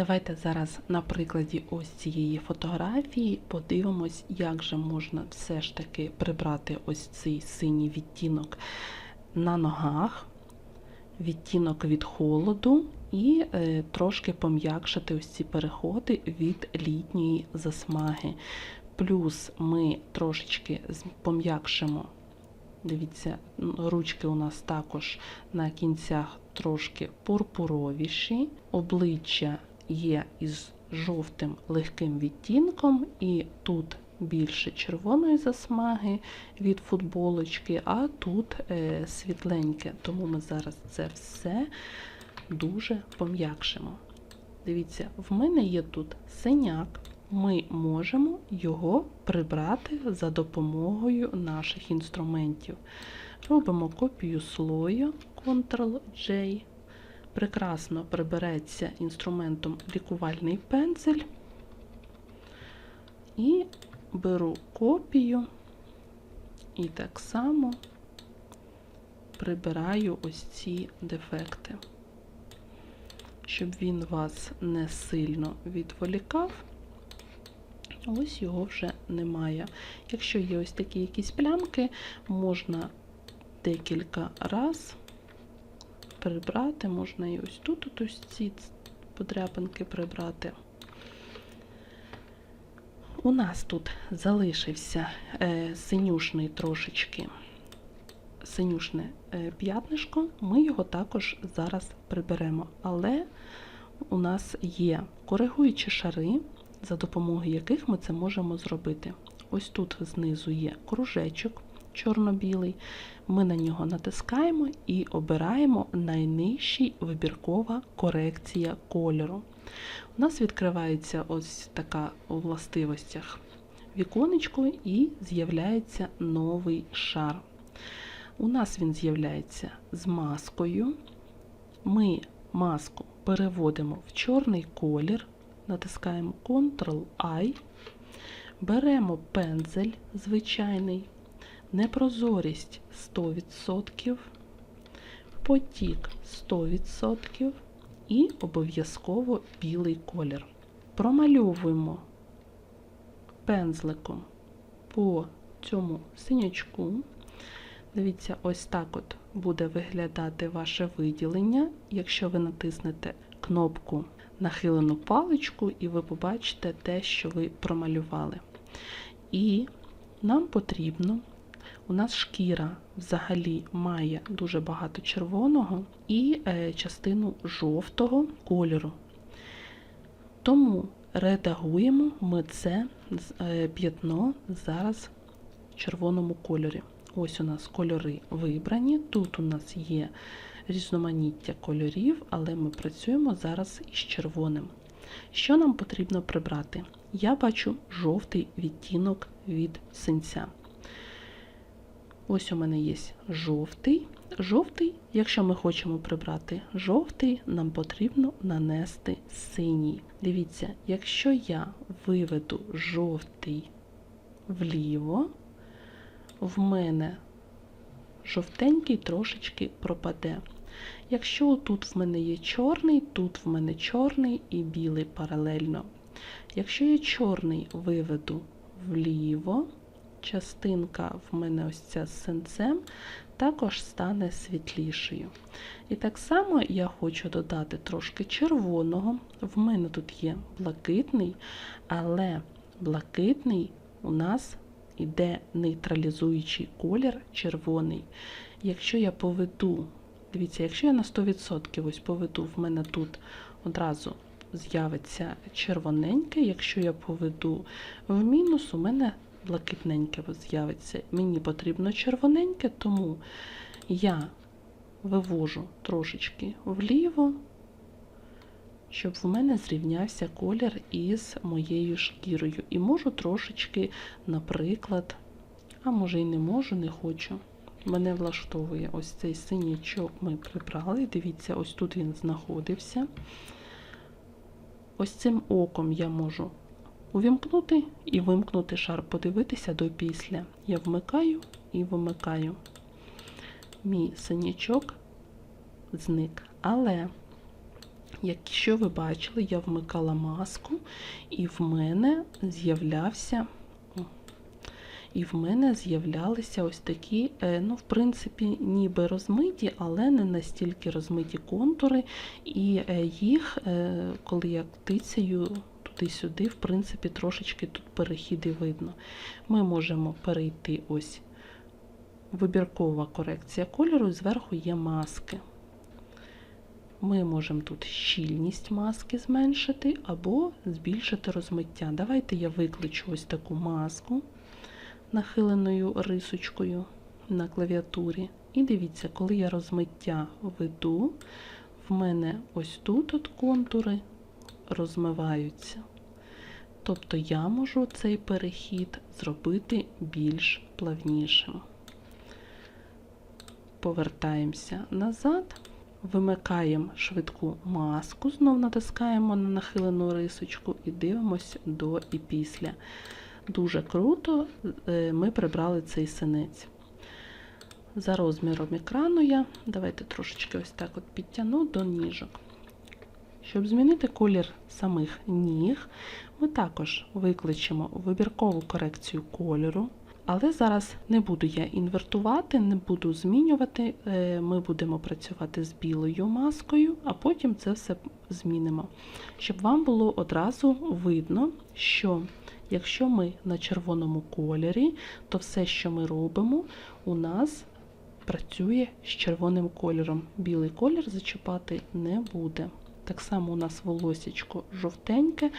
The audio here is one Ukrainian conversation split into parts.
Давайте зараз на прикладі ось цієї фотографії подивимось, як же можна все ж таки прибрати ось цей синій відтінок на ногах, відтінок від холоду і е, трошки пом'якшити ось ці переходи від літньої засмаги. Плюс ми трошечки пом'якшимо. Дивіться, ручки у нас також на кінцях трошки пурпуровіші, обличчя є із жовтим легким відтінком, і тут більше червоної засмаги від футболочки, а тут е, світленьке. Тому ми зараз це все дуже пом'якшимо. Дивіться, в мене є тут синяк. Ми можемо його прибрати за допомогою наших інструментів. Робимо копію слою Ctrl-J. Прекрасно прибереться інструментом лікувальний пензель. І беру копію і так само прибираю ось ці дефекти, щоб він вас не сильно відволікав. Ось його вже немає. Якщо є ось такі якісь плямки, можна декілька раз прибрати, можна і ось тут от ось ці подряпинки прибрати. У нас тут залишився е, синюшний трошечки синюшне е, п'ятнишко, ми його також зараз приберемо. Але у нас є коригуючі шари, за допомогою яких ми це можемо зробити. Ось тут знизу є кружечок чорно-білий. Ми на нього натискаємо і обираємо найнижчий вибіркова корекція кольору. У нас відкривається ось така у властивостях віконечко і з'являється новий шар. У нас він з'являється з маскою. Ми маску переводимо в чорний колір, натискаємо Ctrl-I, беремо пензель звичайний, непрозорість 100%, потік 100% і обов'язково білий колір. Промальовуємо пензликом по цьому синячку. Дивіться, ось так от буде виглядати ваше виділення, якщо ви натиснете кнопку нахилену паличку, і ви побачите те, що ви промалювали. І нам потрібно, у нас шкіра взагалі має дуже багато червоного і е, частину жовтого кольору. Тому редагуємо ми це е, п'ятно зараз в червоному кольорі. Ось у нас кольори вибрані. Тут у нас є різноманіття кольорів, але ми працюємо зараз із червоним. Що нам потрібно прибрати? Я бачу жовтий відтінок від синця. Ось у мене є жовтий. Жовтий, якщо ми хочемо прибрати жовтий, нам потрібно нанести синій. Дивіться, якщо я виведу жовтий вліво, в мене жовтенький трошечки пропаде. Якщо тут в мене є чорний, тут в мене чорний і білий паралельно. Якщо я чорний виведу вліво, частинка в мене ось ця з синцем також стане світлішою. І так само я хочу додати трошки червоного. В мене тут є блакитний, але блакитний у нас іде нейтралізуючий колір червоний. Якщо я поведу, дивіться, якщо я на 100% ось поведу, в мене тут одразу з'явиться червоненьке, якщо я поведу в мінус, у мене блакитненьке з'явиться. Мені потрібно червоненьке, тому я вивожу трошечки вліво, щоб в мене зрівнявся колір із моєю шкірою. І можу трошечки, наприклад, а може й не можу, не хочу. Мене влаштовує ось цей синячок ми прибрали. Дивіться, ось тут він знаходився. Ось цим оком я можу увімкнути і вимкнути шар, подивитися до після. Я вмикаю і вимикаю. Мій синячок зник. Але Якщо ви бачили, я вмикала маску, і в мене з'являвся. І в мене з'являлися ось такі, е, ну, в принципі, ніби розмиті, але не настільки розмиті контури. І е, їх, е, коли я тицею туди-сюди, в принципі, трошечки тут перехіди видно. Ми можемо перейти ось вибіркова корекція кольору, і зверху є маски. Ми можемо тут щільність маски зменшити або збільшити розмиття. Давайте я викличу ось таку маску нахиленою рисочкою на клавіатурі. І дивіться, коли я розмиття веду, в мене ось тут от контури розмиваються. Тобто я можу цей перехід зробити більш плавнішим. Повертаємося назад. Вимикаємо швидку маску, знов натискаємо на нахилену рисочку і дивимося до і після. Дуже круто е, ми прибрали цей синець. За розміром екрану я, давайте трошечки ось так от підтягну до ніжок. Щоб змінити колір самих ніг, ми також викличемо вибіркову корекцію кольору. Але зараз не буду я інвертувати, не буду змінювати. Е, Ми будемо працювати з білою маскою, а потім це все змінимо. Щоб вам було одразу видно, що якщо ми на червоному кольорі, то все, що ми робимо, у нас працює з червоним кольором. Білий колір зачіпати не буде. Так само у нас волосічко жовтеньке,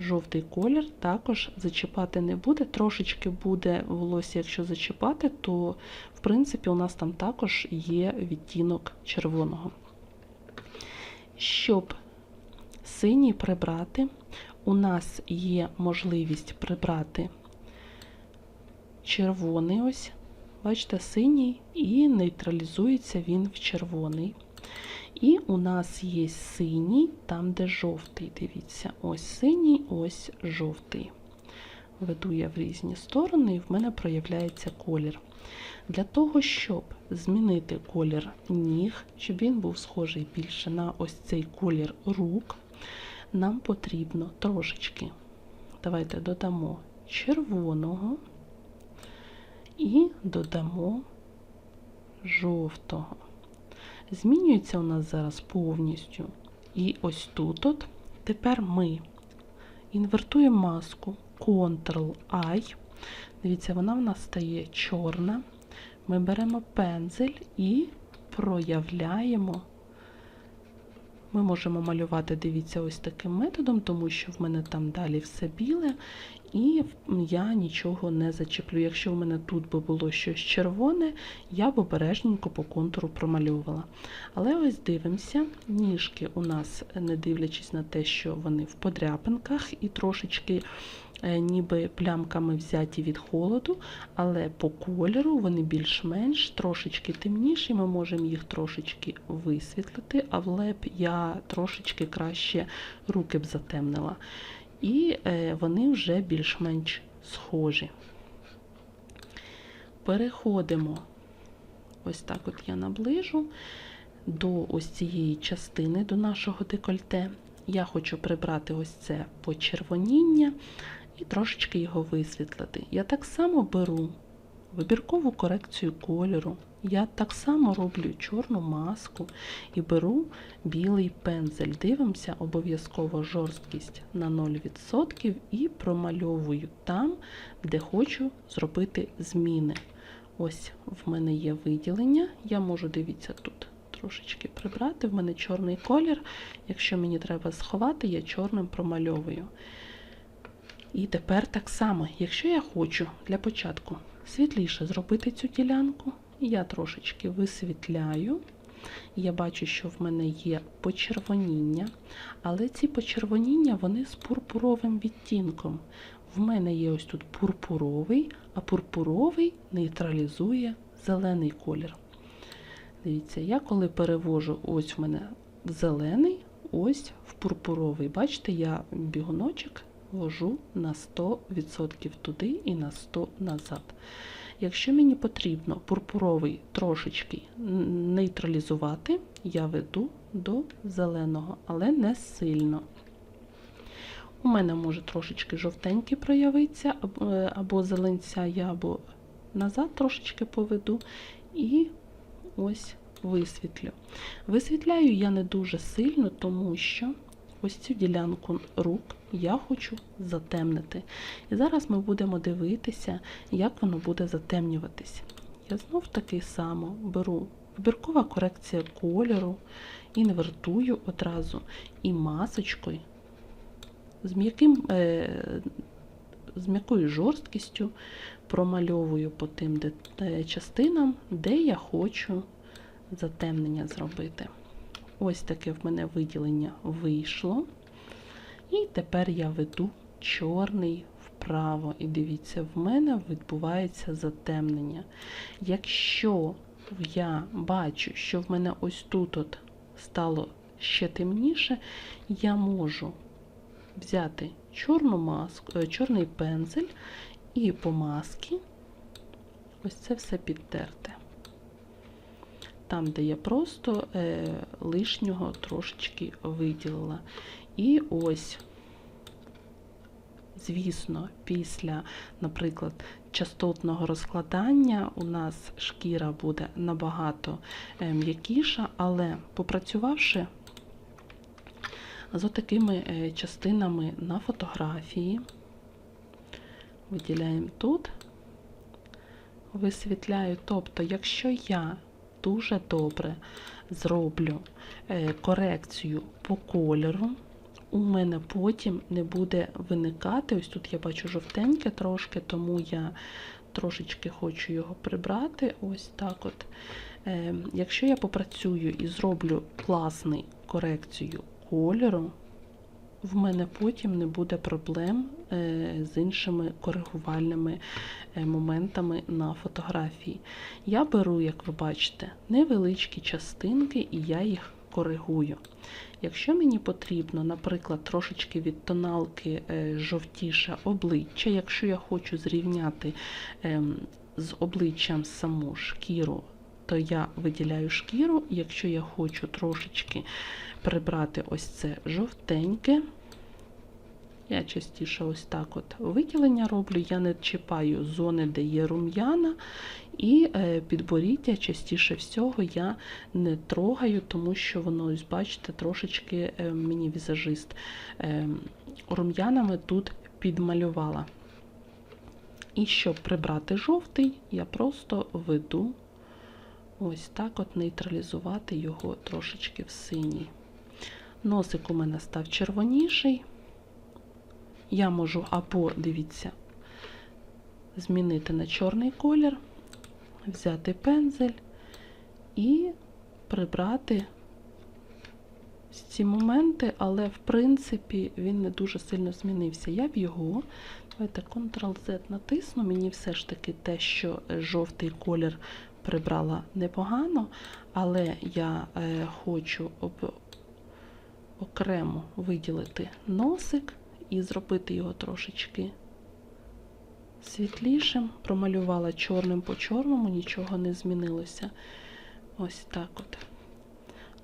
жовтий колір також зачіпати не буде. Трошечки буде волосся, якщо зачіпати, то в принципі у нас там також є відтінок червоного. Щоб синій прибрати, у нас є можливість прибрати червоний ось, бачите, синій, і нейтралізується він в червоний. І у нас є синій, там, де жовтий. Дивіться, ось синій, ось жовтий. Веду я в різні сторони, і в мене проявляється колір. Для того, щоб змінити колір ніг, щоб він був схожий більше на ось цей колір рук, нам потрібно трошечки, давайте додамо червоного і додамо жовтого. Змінюється у нас зараз повністю. І ось тут от тепер ми інвертуємо маску Ctrl-I. Дивіться, вона в нас стає чорна. Ми беремо пензель і проявляємо. Ми можемо малювати, дивіться, ось таким методом, тому що в мене там далі все біле, і я нічого не зачеплю. Якщо в мене тут би було щось червоне, я б обережненько по контуру промальовувала. Але ось дивимося, ніжки у нас, не дивлячись на те, що вони в подряпинках і трошечки ніби плямками взяті від холоду, але по кольору вони більш-менш трошечки темніші, ми можемо їх трошечки висвітлити, але б я трошечки краще руки б затемнила. І е, вони вже більш-менш схожі. Переходимо, ось так от я наближу до ось цієї частини, до нашого декольте. Я хочу прибрати ось це почервоніння і трошечки його висвітлити. Я так само беру вибіркову корекцію кольору. Я так само роблю чорну маску і беру білий пензель. Дивимося, обов'язково жорсткість на 0% і промальовую там, де хочу зробити зміни. Ось в мене є виділення. Я можу, дивіться, тут трошечки прибрати. В мене чорний колір. Якщо мені треба сховати, я чорним промальовую. І тепер так само, якщо я хочу для початку світліше зробити цю ділянку, я трошечки висвітляю. Я бачу, що в мене є почервоніння, але ці почервоніння вони з пурпуровим відтінком. В мене є ось тут пурпуровий, а пурпуровий нейтралізує зелений колір. Дивіться, я коли перевожу ось в мене в зелений, ось в пурпуровий. Бачите, я бігуночок вожу на 100% туди і на 100% назад. Якщо мені потрібно пурпуровий трошечки нейтралізувати, я веду до зеленого, але не сильно. У мене може трошечки жовтенький проявитися, е, або зеленця я або назад трошечки поведу і ось висвітлю. Висвітляю я не дуже сильно, тому що ось цю ділянку рук я хочу затемнити. І зараз ми будемо дивитися, як воно буде затемнюватись. Я знов таки само беру вибіркова корекція кольору, інвертую одразу і масочкою з м'яким. Е, з м'якою жорсткістю промальовую по тим де, частинам, де я хочу затемнення зробити. Ось таке в мене виділення вийшло. І тепер я веду чорний вправо. І дивіться, в мене відбувається затемнення. Якщо я бачу, що в мене ось тут от стало ще темніше, я можу взяти чорну маску, е, чорний пензель і по маски ось це все підтерти. Там, де я просто е, лишнього трошечки виділила. І ось, звісно, після, наприклад, частотного розкладання у нас шкіра буде набагато е, м'якіша, але попрацювавши з отакими е, частинами на фотографії, виділяємо тут, висвітляю. Тобто, якщо я дуже добре зроблю е, корекцію по кольору, у мене потім не буде виникати. Ось тут я бачу жовтеньке трошки, тому я трошечки хочу його прибрати. Ось так от. Е, якщо я попрацюю і зроблю класну корекцію кольору, в мене потім не буде проблем е, з іншими коригувальними е, моментами на фотографії. Я беру, як ви бачите, невеличкі частинки і я їх коригую. Якщо мені потрібно, наприклад, трошечки від тоналки е, жовтіше обличчя, якщо я хочу зрівняти ем, з обличчям саму шкіру, то я виділяю шкіру, якщо я хочу трошечки прибрати ось це жовтеньке, я частіше ось так от виділення роблю, я не чіпаю зони, де є рум'яна, і е, підборіддя частіше всього я не трогаю, тому що воно, ось бачите, трошечки е, мені візажист е, рум'янами тут підмалювала. І щоб прибрати жовтий, я просто веду ось так от нейтралізувати його трошечки в синій. Носик у мене став червоніший. Я можу або, дивіться, змінити на чорний колір, взяти пензель і прибрати ці моменти, але, в принципі, він не дуже сильно змінився. Я б його, давайте Ctrl-Z натисну, мені все ж таки те, що жовтий колір прибрала непогано, але я е, хочу окремо виділити носик і зробити його трошечки світлішим. Промалювала чорним по чорному, нічого не змінилося. Ось так от.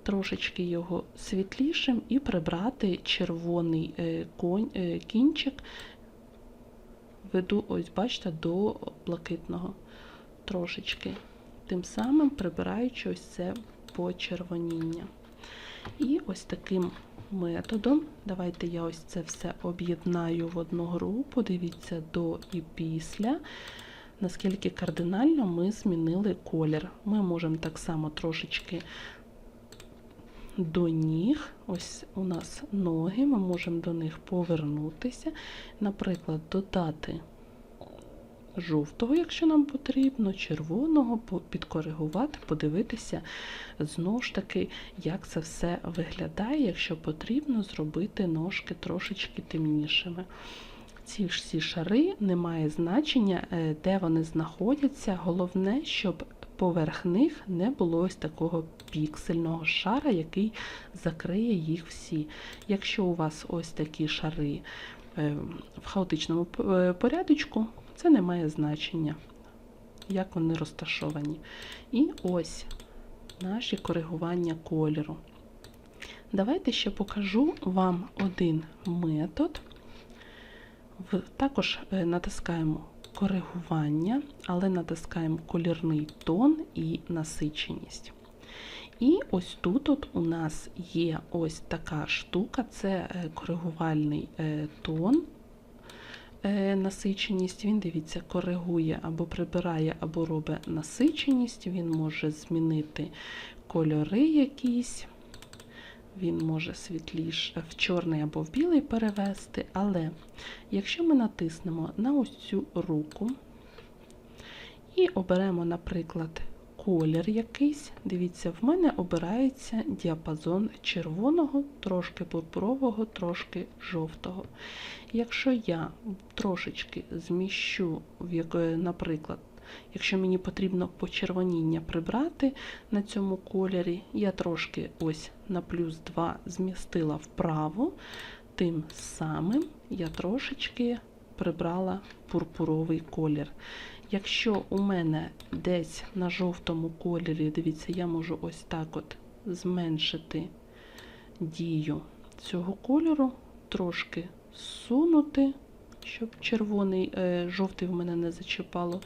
Трошечки його світлішим і прибрати червоний е, е, кінчик, веду, ось, бачите, до блакитного трошечки. Тим самим прибираючи ось це почервоніння. І ось таким методом. Давайте я ось це все об'єднаю в одну групу. Дивіться до і після. Наскільки кардинально ми змінили колір. Ми можемо так само трошечки до ніг, ось у нас ноги, ми можемо до них повернутися, наприклад, додати жовтого, якщо нам потрібно, червоного, підкоригувати, подивитися знову ж таки, як це все виглядає, якщо потрібно зробити ножки трошечки темнішими. Ці всі шари не має значення, е, де вони знаходяться. Головне, щоб поверх них не було ось такого піксельного шара, який закриє їх всі. Якщо у вас ось такі шари е, в хаотичному е, порядочку, це не має значення, як вони розташовані. І ось наші коригування кольору. Давайте ще покажу вам один метод. Також е, натискаємо коригування, але натискаємо колірний тон і насиченість. І ось тут от у нас є ось така штука, це е, коригувальний е, тон, насиченість. Він, дивіться, коригує або прибирає, або робить насиченість. Він може змінити кольори якісь. Він може світліше в чорний або в білий перевести, але якщо ми натиснемо на ось цю руку і оберемо, наприклад, колір якийсь, дивіться, в мене обирається діапазон червоного, трошки пурпурового, трошки жовтого. Якщо я трошечки зміщу, яке- наприклад, якщо мені потрібно почервоніння прибрати на цьому кольорі, я трошки ось на плюс 2 змістила вправо, тим самим я трошечки прибрала пурпуровий колір. Якщо у мене десь на жовтому кольорі, дивіться, я можу ось так от зменшити дію цього кольору, трошки сунути, щоб червоний, е, жовтий в мене не зачіпало.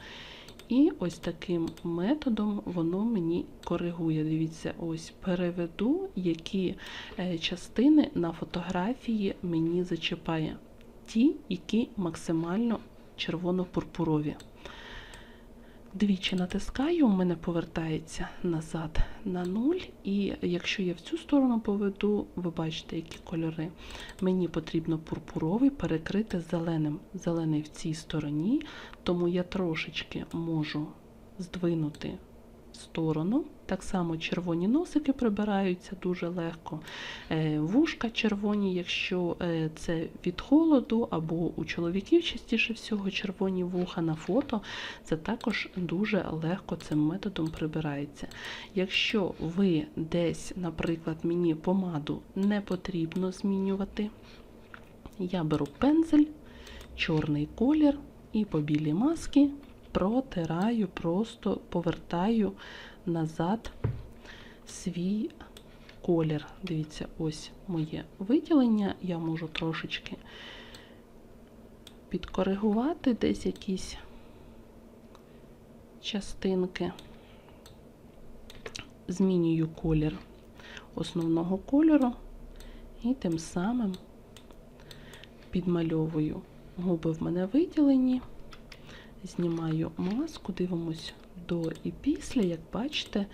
І ось таким методом воно мені коригує. Дивіться, ось переведу, які е, частини на фотографії мені зачіпає. Ті, які максимально червоно-пурпурові. Двічі натискаю, у мене повертається назад на нуль. І якщо я в цю сторону поведу, ви бачите, які кольори. Мені потрібно пурпуровий перекрити зеленим. Зелений в цій стороні, тому я трошечки можу здвинути сторону. Так само червоні носики прибираються дуже легко. Е, Вушка червоні, якщо е, це від холоду, або у чоловіків частіше всього червоні вуха на фото, це також дуже легко цим методом прибирається. Якщо ви десь, наприклад, мені помаду не потрібно змінювати, я беру пензель, чорний колір і по білій маски протираю, просто повертаю назад свій колір. Дивіться, ось моє виділення. Я можу трошечки підкоригувати десь якісь частинки. Змінюю колір основного кольору і тим самим підмальовую губи в мене виділені. Знімаю маску, дивимось до і після, як бачите,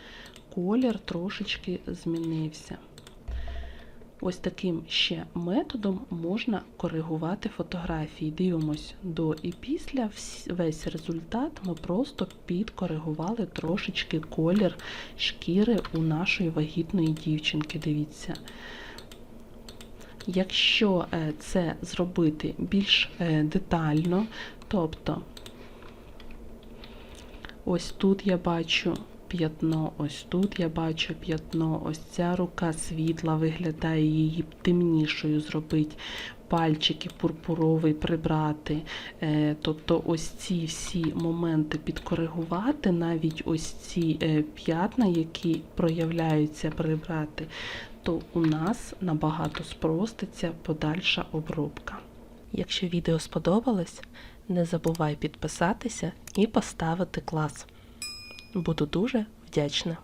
колір трошечки змінився. Ось таким ще методом можна коригувати фотографії. Дивимось до і після. Весь результат ми просто підкоригували трошечки колір шкіри у нашої вагітної дівчинки. Дивіться. Якщо е, це зробити більш е, детально, тобто ось тут я бачу п'ятно, ось тут я бачу п'ятно, ось ця рука світла виглядає її темнішою зробити, пальчики пурпуровий прибрати. Е, Тобто ось ці всі моменти підкоригувати, навіть ось ці е, п'ятна, які проявляються прибрати, то у нас набагато спроститься подальша обробка. Якщо відео сподобалось, не забувай підписатися і поставити клас. Буду дуже вдячна.